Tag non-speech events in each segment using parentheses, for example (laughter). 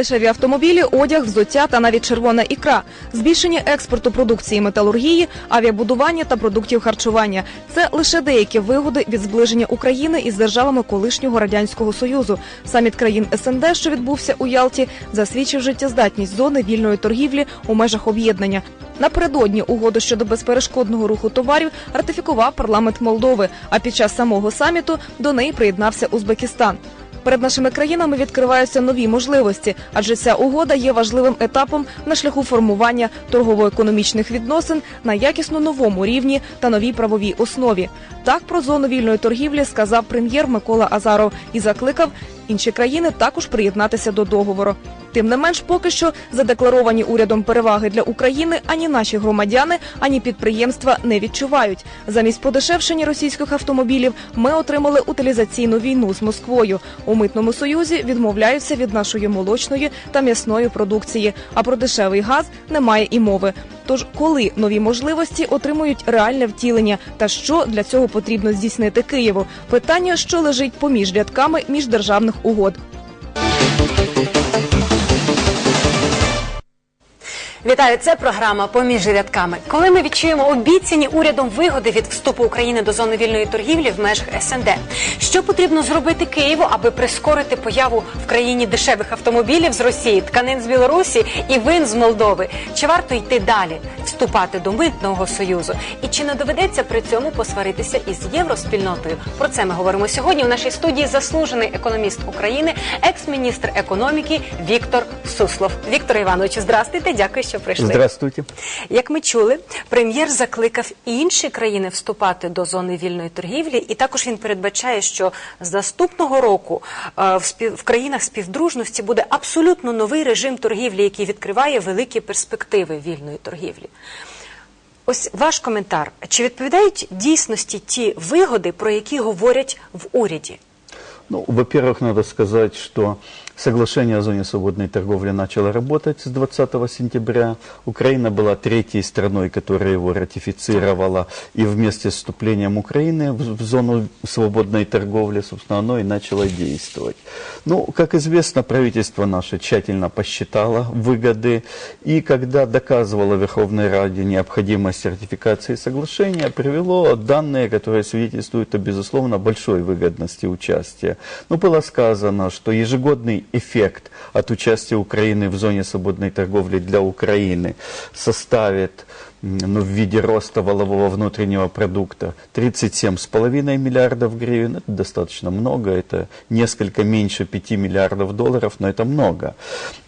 Дешеві автомобілі, одяг, взуття та навіть червона ікра, збільшення експорту продукції металургії, авіабудування та продуктів харчування це лише деякі вигоди від зближення України із державами колишнього радянського союзу. Саміт країн СНД, що відбувся у Ялті, засвідчив життєздатність зони вільної торгівлі у межах об'єднання. Напередодні угоду щодо безперешкодного руху товарів ратифікував парламент Молдови. А під час самого саміту до неї приєднався Узбекистан. Перед нашими країнами відкриваються нові можливості, адже ця угода є важливим етапом на шляху формування торгово-економічних відносин на якісно новому рівні та новій правовій основі. Так про зону вільної торгівлі сказав прем'єр Микола Азаров і закликав інші країни також приєднатися до договору. Тим не менш, поки що задекларовані урядом переваги для України ані наші громадяни, ані підприємства не відчувають. Замість подешевшення російських автомобілів ми отримали утилізаційну війну з Москвою. У митному союзі відмовляються від нашої молочної та м'ясної продукції. А про дешевий газ немає і мови. Тож, коли нові можливості отримують реальне втілення, та що для цього потрібно здійснити Києву? Питання, що лежить поміж рядками міждержавних угод. Вітаю, це програма поміж рядками. Коли ми відчуємо обіцяні урядом вигоди від вступу України до зони вільної торгівлі в межах СНД, що потрібно зробити Києву, аби прискорити появу в країні дешевих автомобілів з Росії, тканин з Білорусі і вин з Молдови? Чи варто йти далі, вступати до митного союзу? І чи не доведеться при цьому посваритися із євроспільнотою? Про це ми говоримо сьогодні. У нашій студії заслужений економіст України, екс-міністр економіки Віктор Суслов. Віктор Іванович, здрастуйте, дякую, що прийшли. Здравствуйте. Як ми чули, прем'єр закликав інші країни вступати до зони вільної торгівлі, і також він передбачає, що з наступного року е, в, спів... в країнах співдружності буде абсолютно новий режим торгівлі, який відкриває великі перспективи вільної торгівлі. Ось ваш коментар. Чи відповідають дійсності ті вигоди, про які говорять в уряді? Ну, во-первых, надо сказать, что соглашение о зоне свободной торговли начало работать с 20 сентября. Украина была третьей страной, которая его ратифицировала. И вместе с вступлением Украины в, в зону свободной торговли, собственно, оно и начало действовать. Ну, как известно, правительство наше тщательно посчитало выгоды. И когда доказывало Верховной Раде необходимость ратификации соглашения, привело данные, которые свидетельствуют о, безусловно, большой выгодности участия. Ну, было сказано, что ежегодный эффект от участия Украины в зоне свободной торговли для Украины составит ну, в виде роста валового внутреннего продукта 37,5 миллиардов гривен. Это достаточно много, это несколько меньше 5 миллиардов долларов, но это много.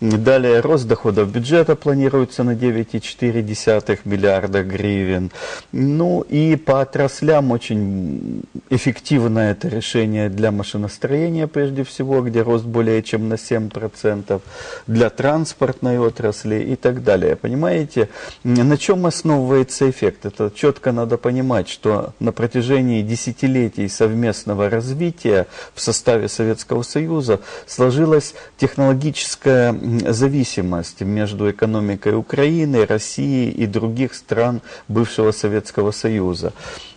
Далее рост доходов бюджета планируется на 9,4 миллиарда гривен. Ну и по отраслям очень эффективное это решение для машиностроения прежде всего, где рост более чем на 7%, для транспортной отрасли и так далее. Понимаете, на чем основывается эффект? Это четко надо понимать, что на протяжении десятилетий совместного развития в составе Советского Союза сложилась технологическая зависимость между экономикой Украины, России и других стран бывшего Советского Союза.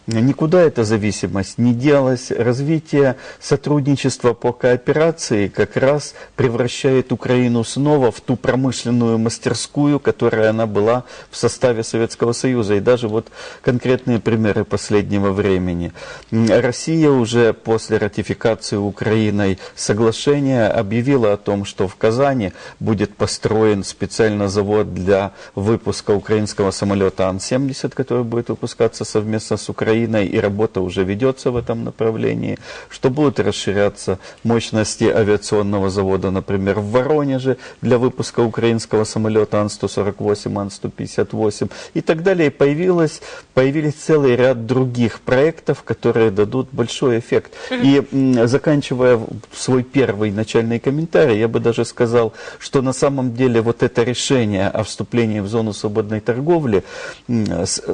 Никуда эта зависимость не делась. Развитие сотрудничества по кооперации как раз превращает Украину снова в ту промышленную мастерскую, которая она была в составе Советского Союза. И даже вот конкретные примеры последнего времени. Россия уже после ратификации Украиной соглашения объявила о том, что в Казани будет построен специально завод для выпуска украинского самолета Ан-70, который будет выпускаться совместно с Украиной. Украиной, и работа уже ведется в этом направлении, что будут расширяться мощности авиационного завода, например, в Воронеже для выпуска украинского самолета Ан-148, Ан-158 и так далее. Появилось, появились целый ряд других проектов, которые дадут большой эффект. И заканчивая свой первый начальный комментарий, я бы даже сказал, что на самом деле вот это решение о вступлении в зону свободной торговли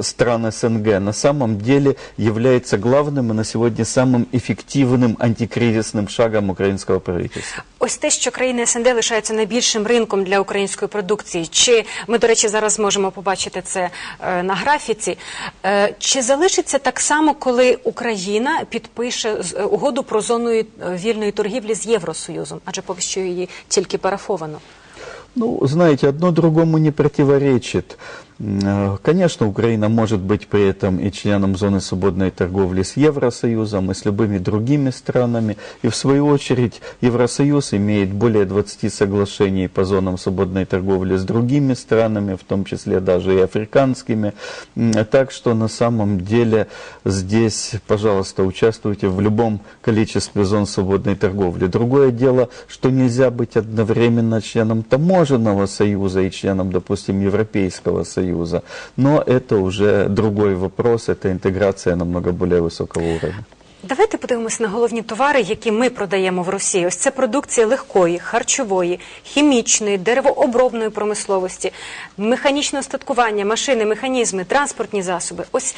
стран СНГ на самом деле является главным и на сегодня самым эффективным антикризисным шагом украинского правительства. Ось те, що країни СНД лишаються найбільшим ринком для української продукції. Чи ми, до речі, зараз можемо побачити це е, на графіці? Е, чи залишиться так само, коли Україна підпише з- е, угоду про зону е, вільної торгівлі з Євросоюзом? Адже поки що її тільки парафовано. Ну, знаете, одно другому не противоречит. Э, Конечно, Украина может быть при этом и членом зоны свободной торговли с Евросоюзом, и с любыми другими странами. И в свою очередь Евросоюз имеет более 20 соглашений по зонам свободной торговли с другими странами, в том числе даже и африканскими. Так что на самом деле здесь, пожалуйста, участвуйте в любом количестве зон свободной торговли. Другое дело, что нельзя быть одновременно членом таможенного союза и членом, допустим, Европейского союза. Но это уже другой вопрос, это интеграция намного более высокого уровня. Давайте подивимося на головні товари, які ми продаємо в Росії. Ось це продукція легкої, харчової, хімічної, деревообробної промисловості, механічне остаткування, машини, механізми, транспортні засоби. Ось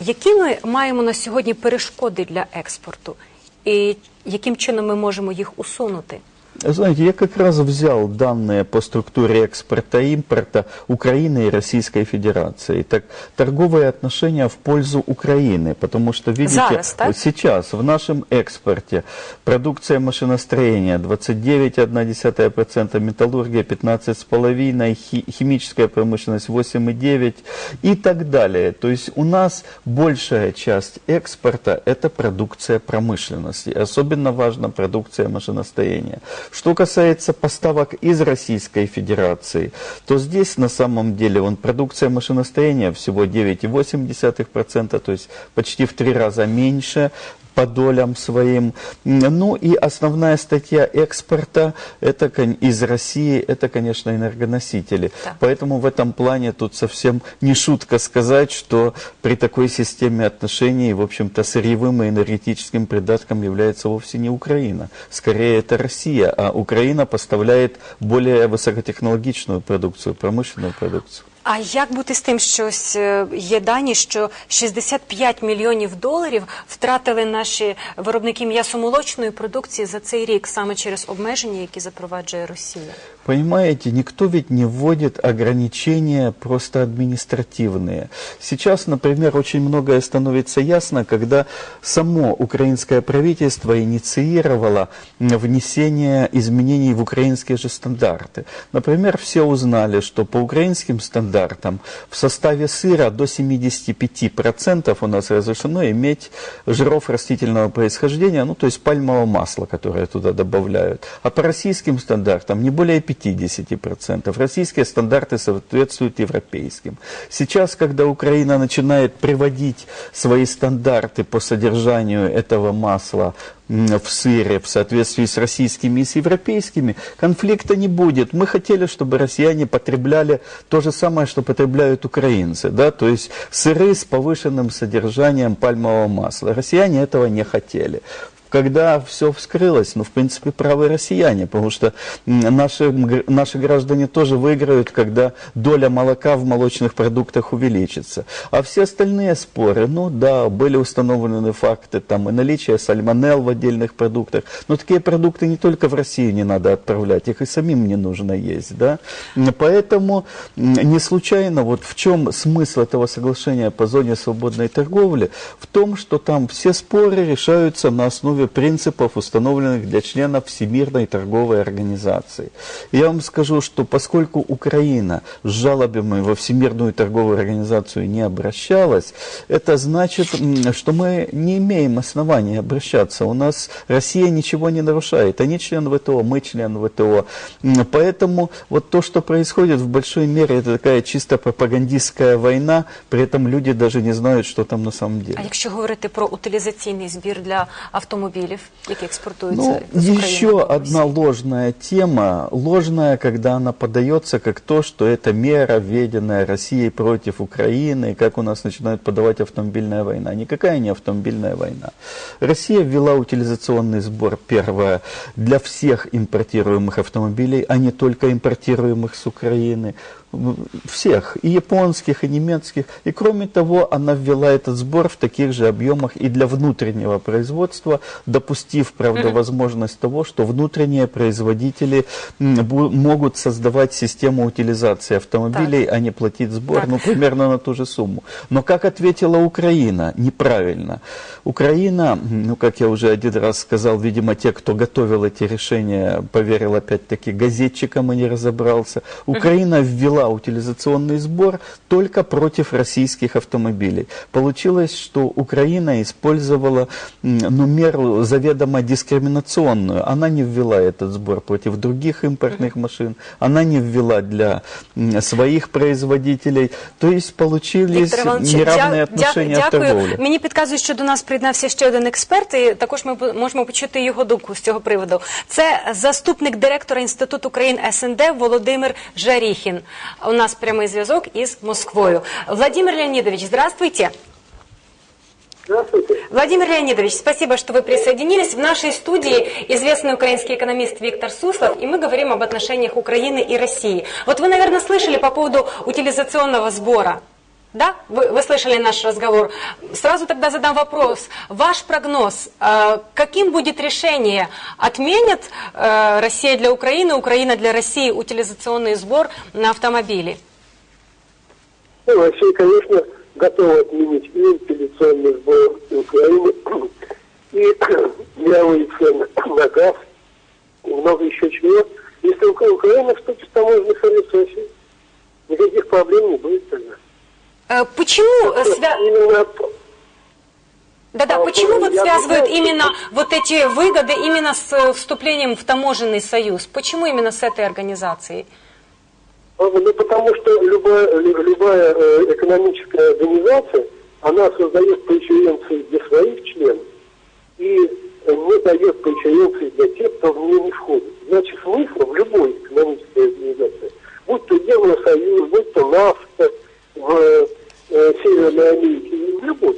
які ми маємо на сьогодні перешкоди для експорту, і яким чином ми можемо їх усунути? Знаете, я как раз взял данные по структуре экспорта и импорта Украины и Российской Федерации. Так, торговые отношения в пользу Украины, потому что, видите, Зараз, так? сейчас в нашем экспорте продукция машиностроения 29,1%, металлургия 15,5%, хи- химическая промышленность 8,9% и так далее. То есть у нас большая часть экспорта – это продукция промышленности. Особенно важна продукция машиностроения. Что касается поставок из Российской Федерации, то здесь на самом деле вон, продукция машиностроения всего 9,8%, то есть почти в три раза меньше по долям своим. Ну и основная статья экспорта это, из России, это, конечно, энергоносители. Да. Поэтому в этом плане тут совсем не шутка сказать, что при такой системе отношений, в общем-то, сырьевым и энергетическим придатком является вовсе не Украина. Скорее, это Россия, а Украина поставляет более высокотехнологичную продукцию, промышленную продукцию. А як бути з тим, що ось е, є дані, що 65 мільйонів доларів втратили наші виробники м'ясомолочної продукції за цей рік саме через обмеження, які запроваджує Росія? Понимаете, никто ведь не вводит ограничения просто административные. Сейчас, например, очень многое становится ясно, когда само украинское правительство инициировало внесение изменений в украинские же стандарты. Например, все узнали, что по украинским стандартам в составе сыра до 75% у нас разрешено иметь жиров растительного происхождения, ну то есть пальмового масла, которое туда добавляют. А по российским стандартам не более 50%. Российские стандарты соответствуют европейским. Сейчас, когда Украина начинает приводить свои стандарты по содержанию этого масла в сыре в соответствии с российскими и с европейскими, конфликта не будет. Мы хотели, чтобы россияне потребляли то же самое, что потребляют украинцы, да, то есть сыры с повышенным содержанием пальмового масла. Россияне этого не хотели. Когда все вскрылось, ну, в принципе, правы россияне, потому что наши, наши граждане тоже выиграют, когда доля молока в молочных продуктах увеличится. А все остальные споры, ну да, были установлены факты, там и наличие сальмонелл в отдельных продуктах, но такие продукты не только в Россию не надо отправлять, их и самим не нужно есть, да. Поэтому не случайно, вот в чем смысл этого соглашения по зоне свободной торговли, в том, что там все споры решаются на основе принципов, установленных для членов Всемирной торговой организации. Я вам скажу, что поскольку Украина с жалобами во Всемирную торговую организацию не обращалась, это значит, м, что мы не имеем основания обращаться. У нас Россия ничего не нарушает. Они член ВТО, мы член ВТО. М, Поэтому вот то, что происходит в большой мере, это такая чисто пропагандистская война, при этом люди даже не знают, что там на самом деле. А якщо говорити про утилізаційний збір для автомобілів, які експортуються Ну, з України еще до одна Росії? ложная тема. Ложная, когда она подается как то, что это мера, введенная Россией против Украины, как у нас начинают подавать автомобильная война. Никакая не автомобильная война. Россия ввела утилизационный сбор, первое, для всех импортируемых автомобилей, а не только импортируемых с Украины. Всех, и японских, и немецких. И кроме того, она ввела этот сбор в таких же объемах и для внутреннего производства, допустив, правда, возможность того, что внутренние производители могут создавать систему утилизации автомобилей, а не платить сбор, Так. ну, примерно на ту же сумму. Но как ответила Украина? Неправильно. Украина, ну, как я уже один раз сказал, видимо, те, кто готовил эти решения, поверил опять-таки газетчикам и не разобрался. Украина ввела утилизационный сбор только против российских автомобилей. Получилось, что Украина использовала ну, меру заведомо дискриминационную. Она не ввела этот сбор против других импортных машин, она не ввела для м, своих производителей. То есть получились Віктор Іванович, неравные дя- отношения дя- в торговле. Дякую. Мені підказують, що до нас приєднався ще один експерт, і також ми по- можемо почути його думку з цього приводу. Це заступник директора Інституту країн СНД Володимир Жаріхін. У нас прямий зв'язок із Москвою. Владимир Леонидович, здравствуйте. Здравствуйте. Владимир Леонидович, спасибо, что вы присоединились. В нашей студии известный украинский экономист Виктор Суслов, и мы говорим об отношениях Украины и России. Вот вы, наверное, слышали по поводу утилизационного сбора. Да? Вы, вы слышали наш разговор. Сразу тогда задам вопрос. Ваш прогноз, э, каким будет решение? Отменят э, Россия для Украины, Украина для России утилизационный сбор на автомобили? Ну, Россия, конечно, готова отменить (clears throat) и утилизационный сбор Украины, и мировые цены (clears throat) на газ, и много еще чего. Если Украина вступит в таможенный союз с Россией, никаких проблем не будет тогда. Э, почему э, свя- Именно Да-да, А, почему вот связывают именно вот эти выгоды именно с э, вступлением в таможенный союз? Почему именно с этой организацией? Ну, потому что любая, лю- любая э, экономическая организация, она создает преференции для своих членов и не дает преференции для тех, кто в нее не входит. Значит, смысл в любой экономической организации, будь то Евросоюз, будь то НАФТА в э, Северной Америке, в любой,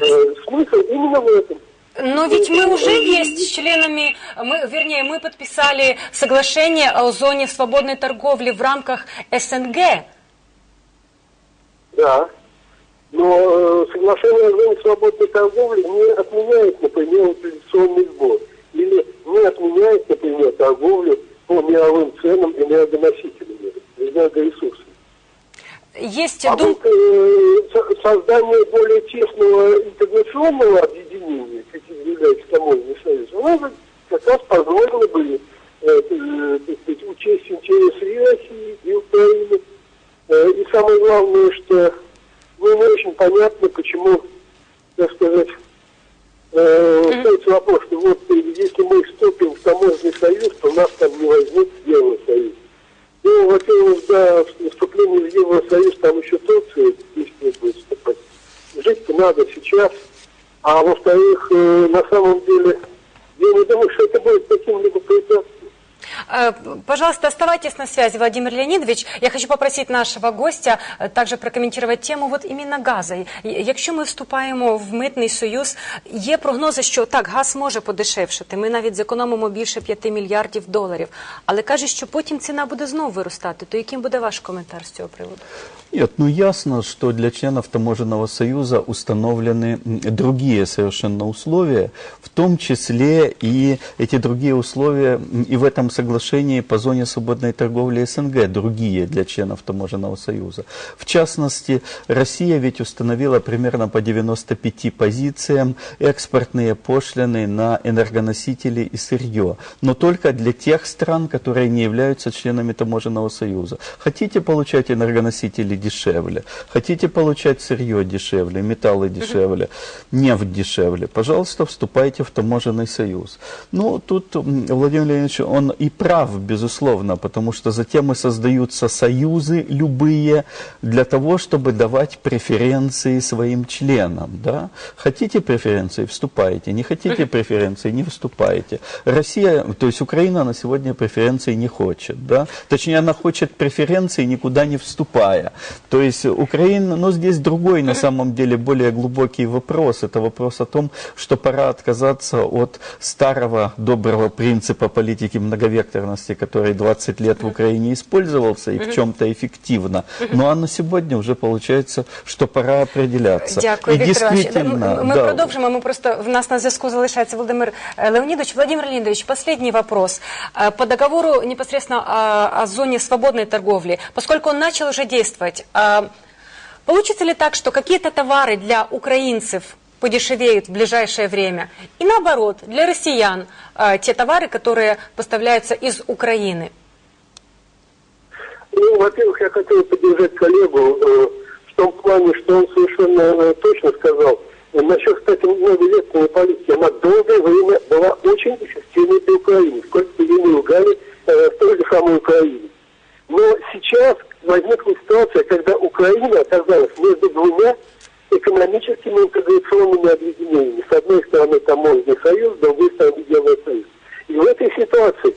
э, смысл именно в этом. Но ведь мы уже есть членами, мы, вернее, мы подписали соглашение о зоне свободной торговли в рамках СНГ. Да. Но э, соглашение о зоне свободной торговли не отменяет, например, утилизационный сбор. Или не отменяет, например, торговлю по мировым ценам энергоносителями, энергоресурсами. Есть А дум... вот э, со- создание более тесного интеграционного объединения, является таможенный союз, бы как раз позволило бы э, э, сказать, учесть интересы и России, и Украины. Э, и самое главное, что ну, не очень понятно, почему, так сказать, э, ставится вопрос, что вот если мы вступим в таможенный союз, то у нас там не возьмут Евросоюз. Ну, во-первых, да, вступление в Евросоюз, там еще Турция действительно будет вступать. Жить-то надо сейчас. А во-вторых, э, на самом деле, я не думаю, что это будет каким-либо препятствием. Э, Пожалуйста, оставайтесь на связи, Владимир Леонидович. Я хочу попросити нашого гостя е, також прокоментувати тему от іменно газу. І- Якщо ми вступаємо в митний союз, є прогнози, що так, газ може подешевшити. Ми навіть зекономимо більше 5 мільярдів доларів. Але кажуть, що потім ціна буде знову виростати. То яким буде ваш коментар з цього приводу? Нет, ну ясно, что для членов таможенного союза установлены другие совершенно условия, в том числе и эти другие условия и в этом соглашении по зоне свободной торговли СНГ другие для членов таможенного союза. В частности, Россия ведь установила примерно по 95 позициям экспортные пошлины на энергоносители и сырье, но только для тех стран, которые не являются членами таможенного союза. Хотите получать энергоносители дешевле, хотите получать сырье дешевле, металлы дешевле, нефть дешевле, пожалуйста, вступайте в таможенный союз. Ну, тут Владимир Леонидович, он и прав, безусловно, потому что затем и создаются союзы любые для того, чтобы давать преференции своим членам. Да? Хотите преференции, вступайте. Не хотите преференции, не вступайте. Россия, то есть Украина на сегодня преференции не хочет. Да? Точнее, она хочет преференции, никуда не вступая. То есть Украина, но здесь другой на самом деле более глубокий вопрос. Это вопрос о том, что пора отказаться от старого доброго принципа политики многовекторности, который 20 лет в Украине использовался и в чем-то эффективно. Ну а на сегодня уже получается, что пора определяться. Дякую, и Віктор Іванович. действительно, Ми, ми да, продовжимо. Ми просто в нас на зв'язку залишається Володимир е, Леонідович. Владимир Леонидович, последний вопрос. Э, По договору непосредственно о, о зоне свободной торговли, поскольку он начал уже действовать, э, получится ли так, что какие-то товары для украинцев подешевеют в ближайшее время, и наоборот, для россиян э, те товары, которые поставляются из Украины? Ну, во-первых, я хотел поддержать коллегу э, в том плане, что он совершенно э, точно сказал. Насчет, кстати, многовекторной политики, она долгое время была очень эффективной для Украины. Сколько бы ей не лгали э, в той же самой Украине. Но сейчас возникла ситуация, когда Украина оказалась между двумя экономическими интеграционными объединениями. С одной стороны таможенный союз, с другой стороны Евросоюз. И в этой ситуации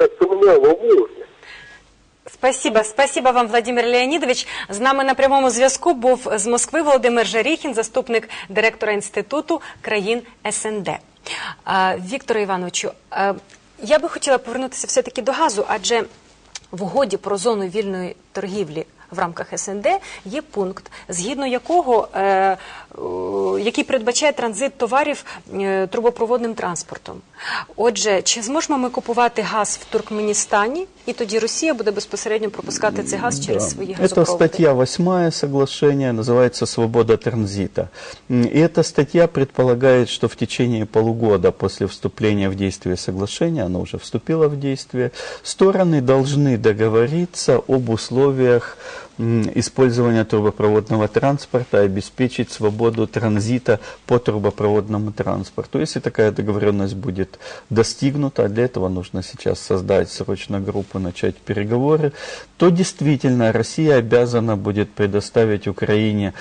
на мировом. Спасибо, спасибо вам, Владимир Леонідович. З нами на прямому зв'язку був з Москви Володимир Жаріхін, заступник директора інституту країн СНД. А, Вікторе Івановичу, я би хотіла повернутися все-таки до газу, адже в угоді про зону вільної торгівлі в рамках СНД є пункт, згідно якого е, який передбачає транзит товарів е, трубопроводним транспортом. Отже, чи зможемо ми купувати газ в Туркменістані, і тоді Росія буде безпосередньо пропускати цей газ через Да. свої Это газопроводи? статья 8 соглашения, называется «Свобода транзита». М, И эта статья предполагает, что в течение полугода после вступления в действие соглашения, оно уже вступило в действие, стороны должны договориться об условиях м, использования трубопроводного транспорта и обеспечить свободу транзита по трубопроводному транспорту. Если такая договоренность будет достигнута, а для этого нужно сейчас создать срочно группу, начать переговоры, то действительно Россия обязана будет предоставить Украине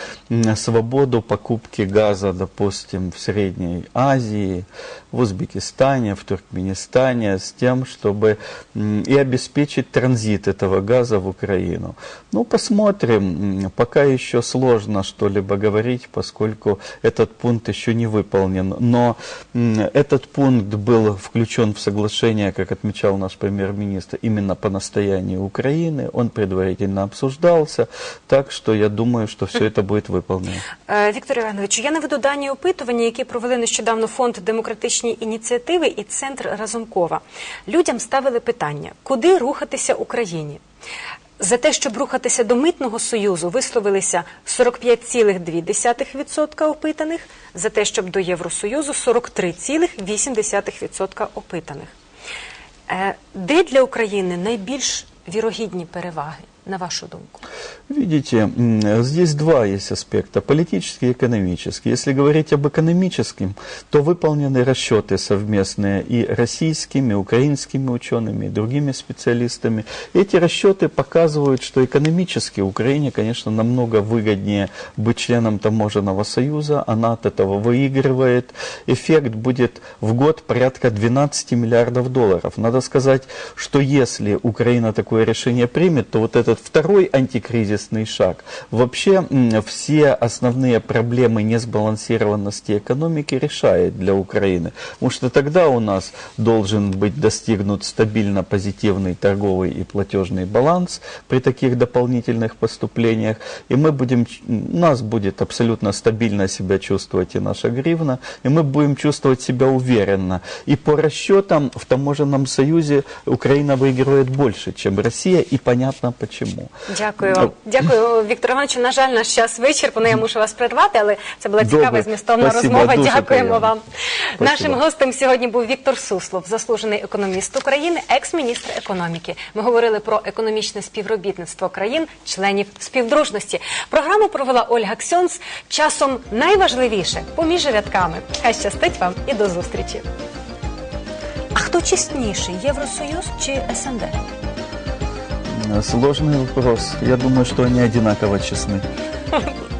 свободу покупки газа, допустим, в Средней Азии, в Узбекистане, в Туркменистане, с тем, чтобы м, и обеспечить транзит этого газа в Украину. Ну, посмотрим. М, Пока еще сложно что-либо говорить, поскольку этот пункт еще не выполнен. Но м, этот пункт был включен в соглашение, как отмечал наш премьер-министр, именно по настоянию Украины. Он предварительно обсуждался, так что я думаю, что все это будет выполнено. Е, Віктор Іванович, я наведу дані опитування, які провели нещодавно фонд демократичні Ініціативи і центр Разумкова. Людям ставили питання, куди рухатися Україні. За те, щоб рухатися до митного союзу, висловилися 45,2% опитаних, за те, щоб до Євросоюзу 43,8% опитаних. Е, Де для України найбільш вірогідні переваги, на вашу думку? Видите, здесь два есть аспекта, политический и экономический. Если говорить об экономическом, то выполнены расчеты совместные и российскими, и украинскими учеными, и другими специалистами. Эти расчеты показывают, что экономически Украине, конечно, намного выгоднее быть членом таможенного союза, она от этого выигрывает. Эффект будет в год порядка 12 миллиардов долларов. Надо сказать, что если Украина такое решение примет, то вот этот второй антикризисный шаг вообще все основные проблемы несбалансированности экономики решает для Украины. Потому что тогда у нас должен быть достигнут стабильно позитивный торговый и платежный баланс при таких дополнительных поступлениях. И мы будем, у нас будет абсолютно стабильно себя чувствовать и наша гривна, и мы будем чувствовать себя уверенно. И по расчетам в таможенном союзе Украина выигрывает больше, чем Россия, и понятно почему. Почему. Дякую вам. Дякую, Віктор Івановичу. На жаль, наш час вичерпано. Я мушу вас прервати, але це була цікава Добре. і змістовна Спасибо, розмова. дуже Дякуємо приємно. вам. Спасибо. Нашим гостем сьогодні був Віктор Суслов, заслужений економіст України, екс-міністр економіки. Ми говорили про економічне співробітництво країн, членів співдружності. Програму провела Ольга Ксьонс. Часом найважливіше поміж рядками. Хай щастить вам і до зустрічі. А хто чесніший, Євросоюз чи СНД? Сложный вопрос. Я думаю, что они одинаково честны. (laughs)